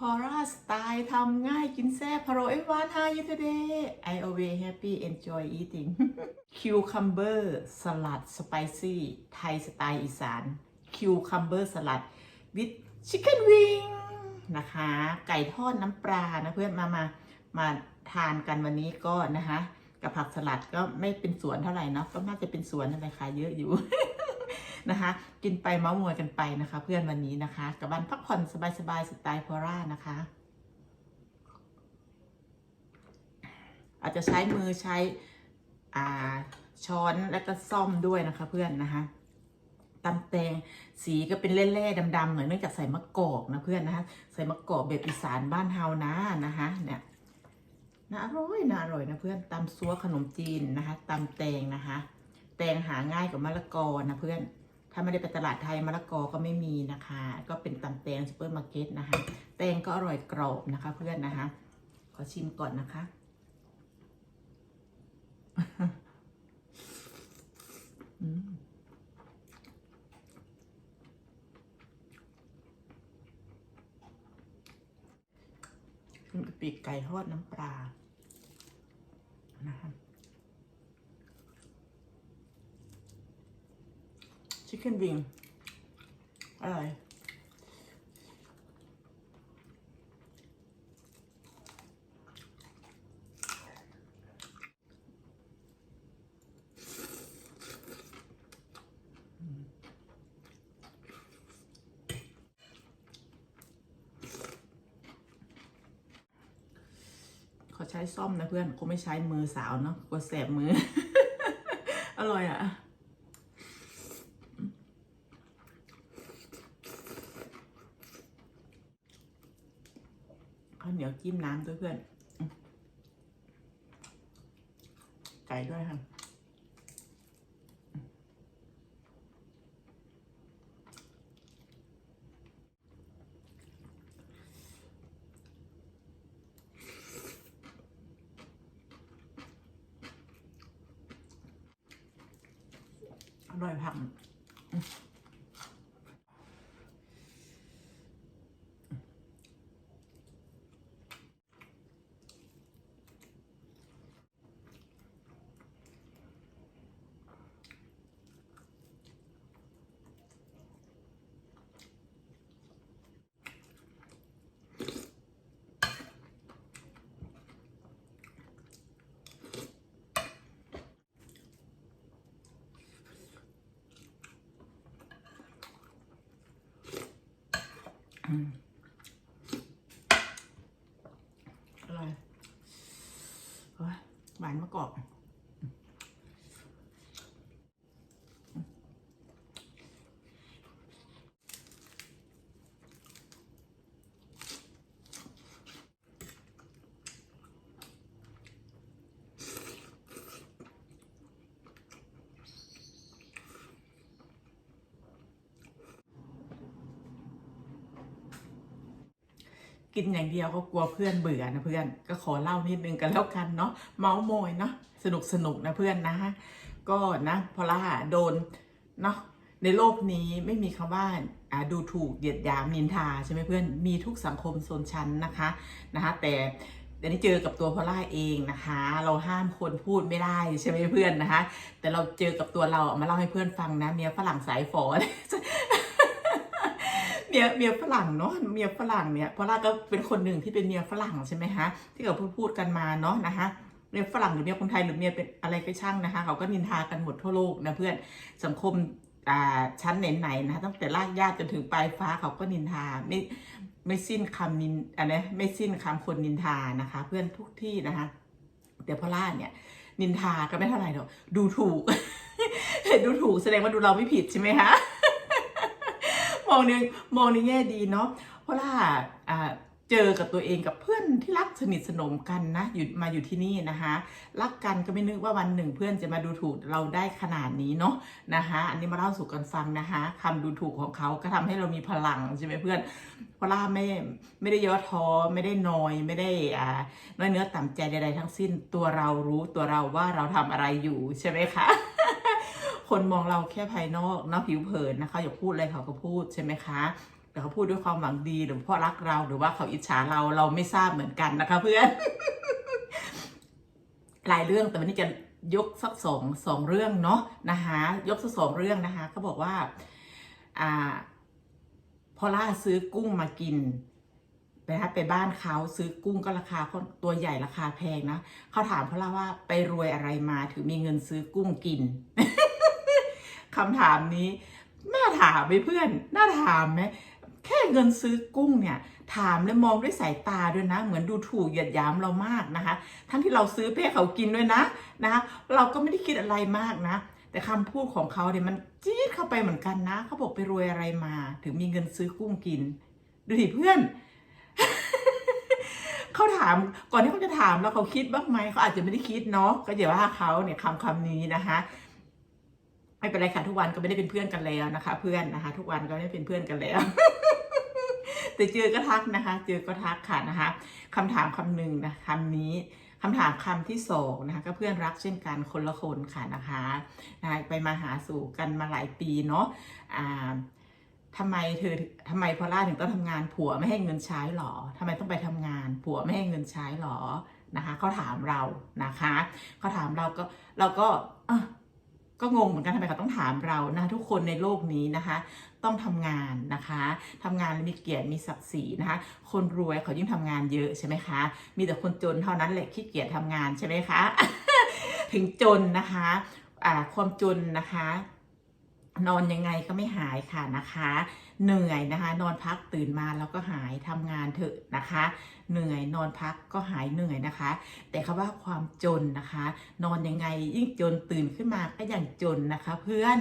พอราสไตล์ทำง่ายกินแซ่บพะโรเอวาน how you today I always happy enjoy eating cucumber สลัด spicy ไทยสไตล์อีสาน cucumber สลัด with chicken wing นะคะ ไก่ทอดน้ำปลานะเพื่อนมามามาทานกันวันนี้ก็นะคะ กับผักสลัดก็ไม่เป็นสวนเท่าไหร่เนาะก็น่าจะเป็นสวนอะไรขายเยอะอยู่ นะคะ กินไปเมาส์มอยกันไปนะคะ เพื่อนวันนี้นะคะ กับวันพักผ่อนสบายๆสไตล์พอร่านะคะ อาจจะใช้มือใช้อ่าช้อนและก็ซ่อมด้วยนะคะ เพื่อนนะคะตำแตงสีก็เป็นเล่ๆดำๆหน่อยเนื่องจากใส่มะกอกนะเพื่อนนะคะ ใส่มะกอกแบบอีสานบ้านเฮานะนะคะเนี่ยน่าอร่อยน่าอร่อยนะเพื่อนตำซัวขนมจีนนะคะตำแตงนะคะ แตงหาง่ายกว่ามะละกอนะเพื่อน ถ้าไม่ได้ไปตลาดไทยมะละกอก็ไม่มีนะคะ ก็เป็นตำแตงซูเปอร์มาร์เก็ตนะคะ แตงก็อร่อยกรอบนะคะเพื่อนนะคะ ขอชิมก่อนนะคะอืมกินปีกไก่ทอดน้ำปลานะคะ ชิคเก้นวิงอร่อยขาใช้ซ่อมนะเพื่อนคงไม่ใช้มือสาวเนาะกลัวแสบมือ อร่อยอะ ข้าวเหนียวจิ้มน้ำด้วยเพื่อน ไก่ด้วยค่ะอร่อยผัก อร่อยโอ้ยหวานมะกอก กินอย่างเดียวก็กลัวเพื่อนเบื่อนะเพื่อนก็ขอเล่านิดนึงกันแล้วกันเนาะเมาส์มอยเนาะสนุกสนุกนะเพื่อนนะฮะก็นะพอล่าโดนเนาะในโลกนี้ไม่มีคำว่าอ่าดูถูกเหยียดหยามนินทาใช่ไหมเพื่อนมีทุกสังคมโซนชั้นนะคะนะคะ แต่เดี๋ยวนี้เจอกับตัวพอล่าเองนะคะ เราห้ามคนพูดไม่ได้ใช่ไหมเพื่อนนะคะ แต่เราเจอกับตัวเราเอามาเล่าให้เพื่อนฟังนะเมียฝรั่งสายฝอ มียเมียฝรั่งเนาะเมียฝรั่งเนี่ยพราะล่าก็เป็นคนหนึ่งที่เป็นเมียฝรั่งใช่ไหมฮะที่เขาพูดพูดกันมาเนาะนะคะเมียฝรั่งหรือเมียคนไทยหรือเมียเป็นอะไรก็ช่างนะคะ เขาก็นินทากันหมดทั่วโลกนะเพื่อนสังคมอ่าชั้นไหนๆนะตั้งแต่รากหญ้าจนถึงปลายฟ้าเขาก็นินทาไม่ไม่สิ้นคำนินอะไรไม่สิ้นคำคนนินทานะคะ เพื่อนทุกที่นะคะแต่พอล่าเนี่ย นินทาก็ไม่เท่าไหร่หรอกดูถูก เห็นดูถูกแสดงว่าดูเราไม่ผิดใช่ไหมคะ มองในมองในแง่ดีเนาะเพราะว่าเจอกับตัวเองกับเพื่อนที่รักสนิทสนมกันนะอยู่มาอยู่ที่นี่นะคะรักกันก็ไม่นึกว่าวันหนึ่งเพื่อนจะมาดูถูกเราได้ขนาดนี้เนาะนะคะอันนี้มาเล่าสู่กันฟังนะคะคำดูถูกของเขาก็ทำให้เรามีพลังใช่ไหมเพื่อนเพราะล่าไม่ไม่ได้ย่อท้อไม่ได้นอยไม่ได้อ่าน้อยเนื้อต่ำใจใดๆทั้งสิ้นตัวเรารู้ตัวเราว่าเราทำอะไรอยู่ใช่ไหมคะ คนมองเราแค่ภายนอกเนาะผิวเผินนะคะอย่าพูดอะไรเขาก็พูดใช่ไหมคะแต่เขาพูดด้วยความหวังดีหรือเพราะรักเราหรือว่าเขาอิจฉาเราเราไม่ทราบเหมือนกันนะคะ เพื่อน หลายเรื่องแต่วันนี้จะยกสักสองสองเรื่องเนาะนะคะยกสักสองเรื่องนะคะเขาบอกว่าอ่าพอล่าซื้อกุ้งมากินนะคะไปบ้านเขาซื้อกุ้งก็ราคาตัวใหญ่ราคาแพงนะเขาถามพอล่าว่าไปรวยอะไรมาถึงมีเงินซื้อกุ้งกิน คำถามนี้ น่าถามไหมเพื่อน น่าถามไหมแค่เงินซื้อกุ้งเนี่ยถามและมองด้วยสายตาด้วยนะ เหมือนดูถูกหยียดยามเรามากนะคะ ทั้งที่เราซื้อเพื่อเขากินด้วยนะนะคะเราก็ไม่ได้คิดอะไรมากนะ แต่คำพูดของเขาเนี่ยมันจี๊ดเข้าไปเหมือนกันนะเขาบอกไปรวยอะไรมา ถึงมีเงินซื้อกุ้งกิน ดูดิเพื่อนเขาถามก่อนที่เขาจะถามแล้วเขาคิดบ้างไหมเขาอาจจะไม่ได้คิดเนาะก็อย่าว่าเขาเนี่ยคำคำนี้นะคะ ไม่เป็นไรค่ะทุกวันก็ไม่ได้เป็นเพื่อนกันแล้วนะคะ เพื่อนนะคะ ทุกวันก็ไม่ได้เป็นเพื่อนกันแล้วแต่เจอก็ทักนะคะ เจอก็ทักค่ะนะคะคำถามคำหนึ่งนะคำนี้คำถามคำที่สองนะคะก็เพื่อนรักเช่นกันคนละคนค่ะนะคะนะไปมาหาสู่กันมาหลายปีเนาะอ่าทำไมเธอทำไมพอล่าถึงต้องทำงานผัวไม่ให้เงินใช้หรอทำไมต้องไปทำงาน ผัวไม่ให้เงินใช้หรอนะคะเขาถามเรานะคะเขาถามเราก็เราก็อะ ก็งงเหมือนกันทำไมเขาต้องถามเรานะทุกคนในโลกนี้นะคะ ต้องทำงานนะคะทำงานมีเกียรติมีศักดิ์ศรีนะคะ คนรวยเขายิ่งทำงานเยอะใช่ไหมคะ มีแต่คนจนเท่านั้นแหละขี้เกียจทำงานใช่ไหมคะ ถึงจนนะคะความจนนะคะ นอนยังไงก็ไม่หายค่ะนะคะ เหนื่อยนะคะ นอนพักตื่นมาแล้วก็หายทำงานเถอะนะคะ เหนื่อยนอนพักก็หายเหนื่อยนะคะ แต่คำว่าความจนนะคะ นอนยังไงยิ่งจนตื่นขึ้นมาก็ยังจนนะคะ เพื่อน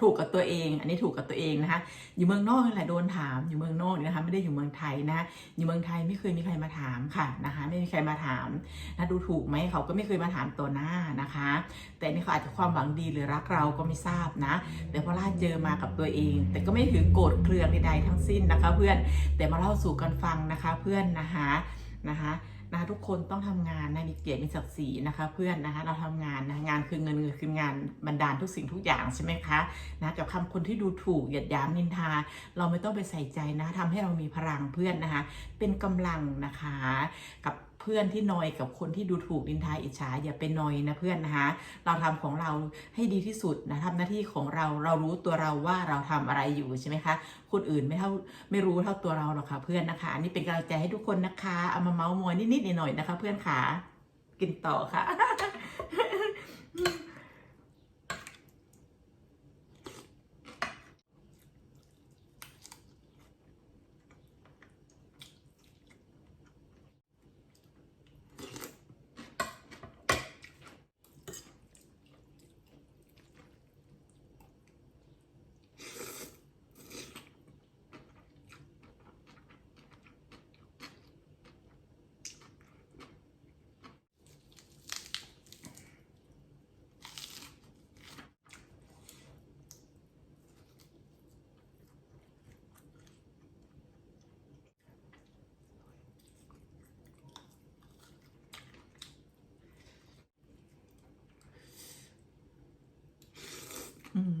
ถูกกับตัวเอง อันนี้ถูกกับตัวเองนะคะอยู่เมืองนอกนี่แหละโดนถามอยู่เมืองนอกนี่นะคะไม่ได้อยู่เมืองไทยนะอยู่เมืองไทยไม่เคยมีใครมาถามค่ะนะคะไม่มีใครมาถามนะดูถูกไหมเขาก็ไม่เคยมาถามตัวหน้านะคะ แต่นี่เขาอาจจะความหวังดีหรือรักเราก็ไม่ทราบนะ แต่พอล่าเจอมากับตัวเอง แต่ก็ไม่ถือโกรธเคืองใดๆทั้งสิ้นนะคะ เพื่อนแต่มาเล่าสู่กันฟังนะคะเพื่อนนะคะ นะคะนะคะทุกคนต้องทำงานนะมีเกียรติมีศักดิ์ศรีนะคะ เพื่อนนะคะเราทำงานนะงานคือเงินเงินคืองานบรรดาลทุกสิ่งทุกอย่างใช่ไหมคะนะกับคำคนที่ดูถูกเหยียดหยามนินทา เราไม่ต้องไปใส่ใจนะทำให้เรามีพลังเพื่อนนะคะ เป็นกำลังนะคะกับ พื่อนที่นอยกับคนที่ดูถูกดินทาอิจฉาอย่าเป็นนอยนะเพื่อนนะคะเราทำของเราให้ดีที่สุดนะทำหน้าที่ของเราเรารู้ตัวเราว่าเราทำอะไรอยู่ใช่ไหมคะคนอื่นไม่เท่าไม่รู้เท่าตัวเราหรอกค่ะเพื่อนนะคะอันนี้เป็นกำลังใจให้ทุกคนนะคะเอามาเมาส์มอยนิดๆหน่อยๆนะคะ เพื่อนขากินต่อค่ะ อืม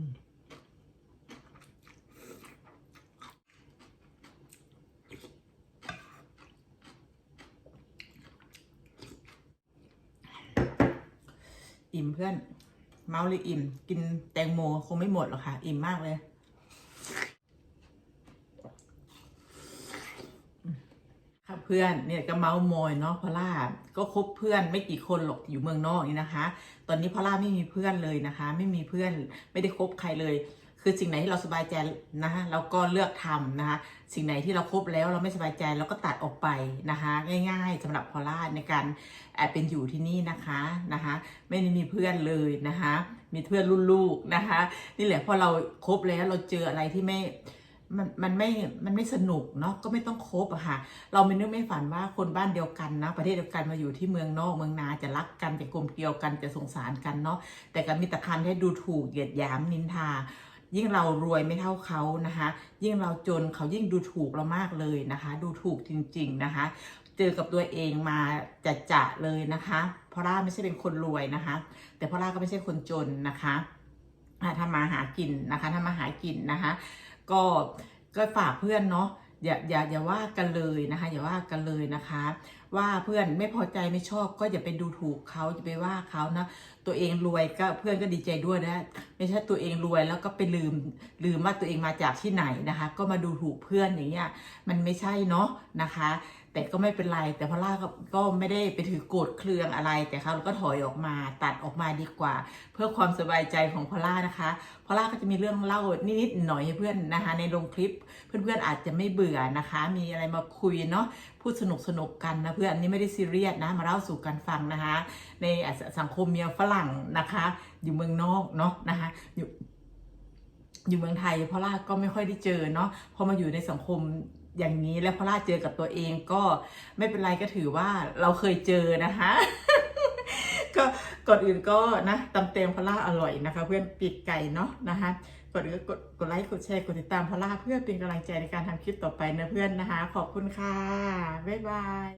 อิ่มเพื่อน เมาเลยอิ่ม กินแตงโมคงไม่หมดหรอกค่ะ อิ่มมากเลย ค่ะเพื่อนเนี่ยก็เมาโมอยเนาะพอล่าก็คบเพื่อนไม่กี่คนหรอกอยู่เมืองนอกนี่นะคะ ตอนนี้พอล่าไม่มีเพื่อนเลยนะคะ ไม่มีเพื่อนไม่ได้คบใครเลย คือสิ่งไหนที่เราสบายใจนะคะเราก็เลือกทำนะคะสิ่งไหนที่เราครบแล้วเราไม่สบายใจเราก็ตัดออกไปนะคะง่ายๆสำหรับพอล่าในการแอบเป็นอยู่ที่นี่นะคะนะคะไม่ได้มีเพื่อนเลยนะคะมีเพื่อนรุ่นลูกนะคะนี่แหละพอเราครบแล้วเราเจออะไรที่ไม่มันมันไม่ มันไม่สนุกเนาะ ก็ไม่ต้องคบอะค่ะ เราไม่นึกไม่ฝันว่าคนบ้านเดียวกันนะ ประเทศเดียวกันมาอยู่ที่เมืองนอกเมืองนาจะรักกันจะกลมเกลียวกันจะสงสารกันเนาะ แต่ก็มีแต่คำให้ดูถูกเหยียดหยามนินทา ยิ่งเรารวยไม่เท่าเขานะคะ ยิ่งเราจนเขายิ่งดูถูกเรามากเลยนะคะ ดูถูกจริง ๆนะคะ เจอกับตัวเองมาจะจะเลยนะคะพราะล่าไม่ใช่เป็นคนรวยนะคะ แต่พราะล่าก็ไม่ใช่คนจนนะคะอ่าทำมาหากินนะคะทำมาหากินนะคะ ก็ก็ฝากเพื่อนเนาะ อย่าอย่าอย่าว่ากันเลยนะคะอย่าว่ากันเลยนะคะ ว่าเพื่อนไม่พอใจไม่ชอบก็อย่าไปดูถูกเขาอย่าไปว่าเขานะตัวเองรวยก็เพื่อนก็ดีใจด้วยนะไม่ใช่ตัวเองรวยแล้วก็ไปลืมลืมว่าตัวเองมาจากที่ไหนนะคะ ก็มาดูถูกเพื่อนอย่างเงี้ยมันไม่ใช่เนาะนะคะ แต่ก็ไม่เป็นไร แต่พอล่าก็ก็ไม่ได้ไปถือโกรธเครืองอะไร แต่เขาก็ถอยออกมาตัดออกมาดีกว่า เพื่อความสบายใจของพอล่านะคะพอล่าก็จะมีเรื่องเล่านิดๆหน่อยให้เพื่อนนะคะ ในลงคลิปเพื่อนๆอาจจะไม่เบื่อนะคะ มีอะไรมาคุยเนาะพูดสนุกสนุกๆกันนะเพื่อนอันนี้ไม่ได้ซีเรียสนะมาเล่าสู่กันฟังนะคะ ในสังคมเมียฝรั่งนะคะ อยู่เมืองนอกเนาะนะคะอยู่อยู่เมืองไทยพอล่าก็ไม่ค่อยได้เจอเนาะพอมาอยู่ในสังคม อย่างนี้แล้วพอล่าเจอกับตัวเองก็ไม่เป็นไรก็ถือว่าเราเคยเจอนะคะ ก็ก่อนอื่นก็นะตำเต็มพอล่าอร่อยนะคะ เพื่อนปีกไก่เนาะนะคะก่อนอื่นก็กดกดไลค์กดแชร์กดติดตามพอล่าเพื่อเป็นกำลังใจในการทำคลิปต่อไปนะเพื่อนนะคะ ขอบคุณค่ะ บ๊ายบาย